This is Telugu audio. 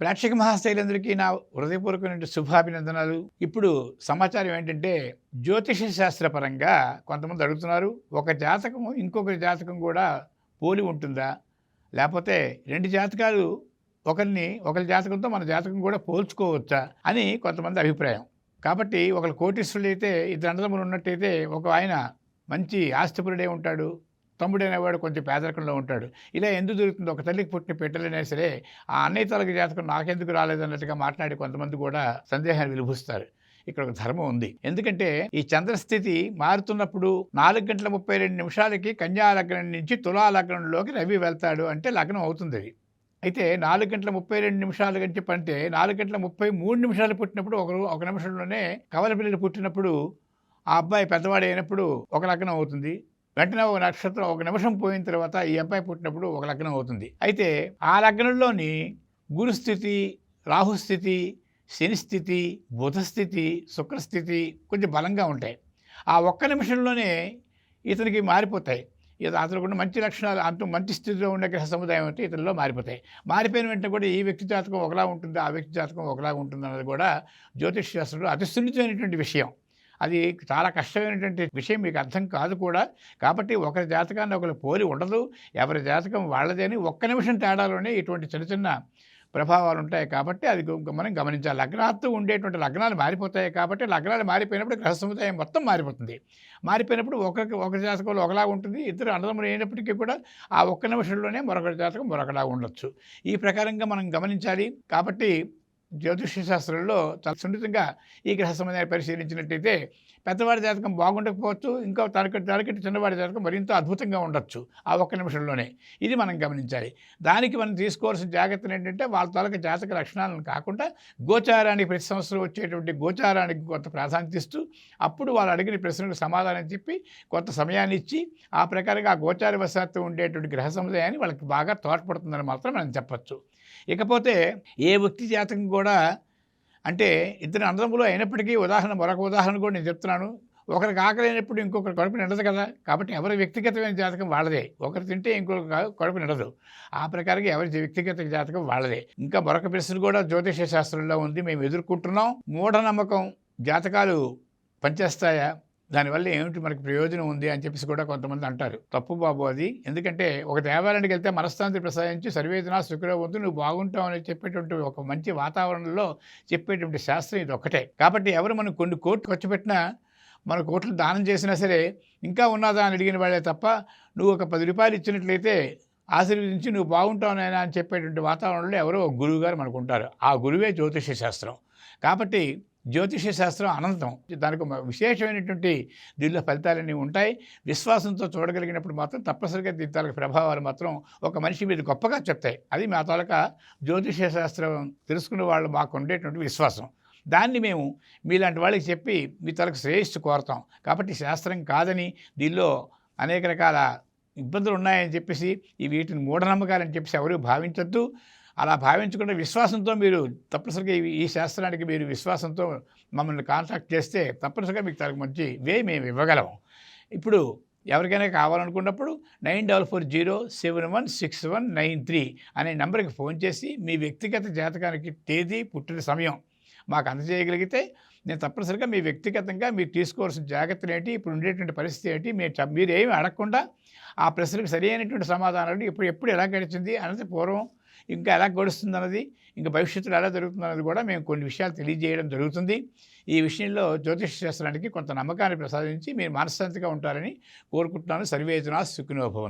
ప్రేక్షక మహాశైలందరికీ నా హృదయపూర్వకమైన శుభాభినందనాలు. ఇప్పుడు సమాచారం ఏంటంటే జ్యోతిష శాస్త్రపరంగా కొంతమంది అడుగుతున్నారు. ఒక జాతకం ఇంకొక జాతకం కూడా పోలి ఉంటుందా? లేకపోతే రెండు జాతకాలు ఒకరిని ఒకరి జాతకంతో మన జాతకం కూడా పోల్చుకోవచ్చా అని కొంతమంది అభిప్రాయం. కాబట్టి ఒకరు కోటీశ్వరుడు అయితే ఇద్దరు అన్నదమ్ములు ఉన్నట్టయితే ఒక ఆయన మంచి ఆస్తిపరుడే ఉంటాడు. తమ్ముడైనవాడు కొంచెం పేదరికంలో ఉంటాడు. ఇలా ఎందుకు జరుగుతుంది ఒక తల్లికి పుట్టిన పెట్టలైనా సరే ఆ అన్నయ్య తలకి జాతకం నాకెందుకు రాలేదన్నట్టుగా మాట్లాడి కొంతమంది కూడా సందేహాన్ని విలుపుస్తారు. ఇక్కడ ఒక ధర్మం ఉంది. ఎందుకంటే ఈ చంద్రస్థితి మారుతున్నప్పుడు నాలుగు గంటల ముప్పై రెండు నిమిషాలకి కన్యా లగ్నం నుంచి తులా లగ్నంలోకి రవి వెళ్తాడు అంటే లగ్నం అవుతుంది. అది అయితే నాలుగు గంటల ముప్పై రెండు నిమిషాలు గంటే పంటే నాలుగు గంటల ముప్పై మూడు నిమిషాలు పుట్టినప్పుడు ఒకరు ఒక నిమిషంలోనే కవల పిల్లలు పుట్టినప్పుడు ఆ అబ్బాయి పెద్దవాడు అయినప్పుడు ఒక లగ్నం అవుతుంది. వెంటనే ఒక నక్షత్రం ఒక నిమిషం పోయిన తర్వాత ఈ అబ్బాయి పుట్టినప్పుడు ఒక లగ్నం అవుతుంది. అయితే ఆ లగ్నంలోని గురుస్థితి రాహుస్థితి శనిస్థితి బుధస్థితి శుక్రస్థితి కొంచెం బలంగా ఉంటాయి. ఆ ఒక్క నిమిషంలోనే ఇతనికి మారిపోతాయి. అతను కూడా మంచి లక్షణాలు అంత మంచి స్థితిలో ఉండే గ్రహ సముదాయం అంటే ఇతరుల్లో మారిపోతాయి. మారిపోయిన వెంటనే కూడా ఈ వ్యక్తి జాతకం ఒకలా ఉంటుంది ఆ వ్యక్తి జాతకం ఒకలా ఉంటుంది అన్నది కూడా జ్యోతిష్ శాస్త్రంలో అతి సున్నితమైనటువంటి విషయం. అది చాలా కష్టమైనటువంటి విషయం మీకు అర్థం కాదు కూడా. కాబట్టి ఒకరి జాతకాన్ని ఒకరు పోలి ఉండదు. ఎవరి జాతకం వాళ్ళదే అని ఒక్క నిమిషం తేడాలోనే ఇటువంటి చిన్న చిన్న ప్రభావాలు ఉంటాయి కాబట్టి అది మనం గమనించాలి. లగ్నాత్తు ఉండేటువంటి లగ్నాలు మారిపోతాయి కాబట్టి లగ్నాలు మారిపోయినప్పుడు గ్రహ సముదాయం మొత్తం మారిపోతుంది. మారిపోయినప్పుడు ఒకరికి ఒకరి జాతకంలో ఒకలా ఉంటుంది. ఇద్దరు అన్నదమ్ములు అయినప్పటికీ కూడా ఆ ఒక్క నిమిషంలోనే మరొకరి జాతకం మరొకలా ఉండొచ్చు. ఈ ప్రకారంగా మనం గమనించాలి. కాబట్టి జ్యోతిష శాస్త్రంలో చాలా సున్నితంగా ఈ గ్రహ సంబంధాన్ని పరిశీలించినట్టయితే పెద్దవాడి జాతకం బాగుండకపోవచ్చు ఇంకా తనకటి తనకటి చిన్నవాడి జాతకం మరింత అద్భుతంగా ఉండొచ్చు ఆ ఒక్క నిమిషంలోనే. ఇది మనం గమనించాలి. దానికి మనం తీసుకోవాల్సిన జాగ్రత్తలు ఏంటంటే వాళ్ళ తాలూకా జాతక లక్షణాలను కాకుండా గోచారానికి ప్రతి సంవత్సరం వచ్చేటువంటి గోచారానికి కొంత ప్రాధాన్యత ఇస్తూ అప్పుడు వాళ్ళు అడిగిన ప్రశ్నలకు సమాధానం చెప్పి కొంత సమయాన్ని ఇచ్చి ఆ ప్రకారంగా ఆ గోచార వశాత్తు ఉండేటువంటి గ్రహ సముదాయాన్ని వాళ్ళకి బాగా తోడ్పడుతుందని మాత్రం మనం చెప్పచ్చు. ఇకపోతే ఏ వ్యక్తి జాతకం కూడా అంటే ఇద్దరు అన్నదమ్ములు అయినప్పటికీ ఉదాహరణ మరొక ఉదాహరణ కూడా నేను చెప్తున్నాను. ఒకరికి ఆకలినప్పుడు ఇంకొకరు కడుపు నిండదు కదా. కాబట్టి ఎవరి వ్యక్తిగతమైన జాతకం వాళ్ళదే. ఒకరు తింటే ఇంకొకరు కడుపు నిండదు. ఆ ప్రకారంగా ఎవరి వ్యక్తిగత జాతకం వాళ్ళదే. ఇంకా మరొక ప్రశ్న కూడా జ్యోతిష శాస్త్రంలో ఉంది. మేము ఎదుర్కొంటున్నాం. మూఢనమ్మకం జాతకాలు పనిచేస్తాయా? దానివల్ల ఏమిటి మనకి ప్రయోజనం ఉంది అని చెప్పేసి కూడా కొంతమంది అంటారు. తప్పు బాబు అది. ఎందుకంటే ఒక దేవాలయానికి వెళ్తే మనశ్శాంతి ప్రసాదించి సర్వేదన శుక్రవంతు నువ్వు బాగుంటావు అని చెప్పేటువంటి ఒక మంచి వాతావరణంలో చెప్పేటువంటి శాస్త్రం ఇది ఒకటే కాబట్టి ఎవరు మనం కొన్ని కోట్లు ఖర్చు పెట్టినా మన కోట్లు దానం చేసినా సరే ఇంకా ఉన్నదా అని అడిగిన వాళ్ళే తప్ప నువ్వు ఒక పది రూపాయలు ఇచ్చినట్లయితే ఆశీర్వదించి నువ్వు బాగుంటావునైనా అని చెప్పేటువంటి వాతావరణంలో ఎవరో ఒక గురువు గారు మనకు ఉంటారు. ఆ గురువే జ్యోతిష శాస్త్రం. కాబట్టి జ్యోతిష శాస్త్రం అనంతం. దానికి విశేషమైనటువంటి దీనిలో ఫలితాలన్నీ ఉంటాయి. విశ్వాసంతో చూడగలిగినప్పుడు మాత్రం తప్పనిసరిగా దీని తాలూకు ప్రభావాలు మాత్రం ఒక మనిషి మీద గొప్పగా చెప్తాయి. అది మా తాలూకా జ్యోతిష శాస్త్రం తెలుసుకునే వాళ్ళు మాకు ఉండేటువంటి విశ్వాసం. దాన్ని మేము మీలాంటి వాళ్ళకి చెప్పి మీ తలకు శ్రేయస్సు కోరుతాం. కాబట్టి శాస్త్రం కాదని దీనిలో అనేక రకాల ఇబ్బందులు ఉన్నాయని చెప్పేసి ఈ వీటిని మూఢనమ్మకాలని చెప్పేసి ఎవరు భావించద్దు. అలా భావించకుండా విశ్వాసంతో మీరు తప్పనిసరిగా ఈ- శాస్త్రానికి మీరు విశ్వాసంతో మమ్మల్ని కాంటాక్ట్ చేస్తే తప్పనిసరిగా మీకు తనకు మంచి వే మేము ఇవ్వగలం. ఇప్పుడు ఎవరికైనా కావాలనుకున్నప్పుడు nine double four zero seven one six one nine three అనే నెంబర్కి ఫోన్ చేసి మీ వ్యక్తిగత జాతకానికి తేదీ పుట్టిన సమయం మాకు అందజేయగలిగితే నేను తప్పనిసరిగా మీ వ్యక్తిగతంగా మీరు తీసుకోవాల్సిన జాగ్రత్తలు ఏంటి ఇప్పుడు ఉండేటువంటి పరిస్థితి ఏంటి మీరు మీరు ఏమి అడగకుండా ఆ ప్రశ్నలకు సరి అయినటువంటి సమాధానాలు ఇప్పుడు ఎప్పుడు ఎలా గడిచింది అన్నది పూర్వం ఇంకా ఎలా గడుస్తుంది అన్నది ఇంకా భవిష్యత్తులో ఎలా జరుగుతుందన్నది కూడా మేము కొన్ని విషయాలు తెలియజేయడం జరుగుతుంది. ఈ విషయంలో జ్యోతిష శాస్త్రానికి కొంత నమ్మకాన్ని ప్రసాదించి మీరు మనశ్శాంతిగా ఉంటారని కోరుకుంటున్నాను. సర్వేజనా సుఖినోభవం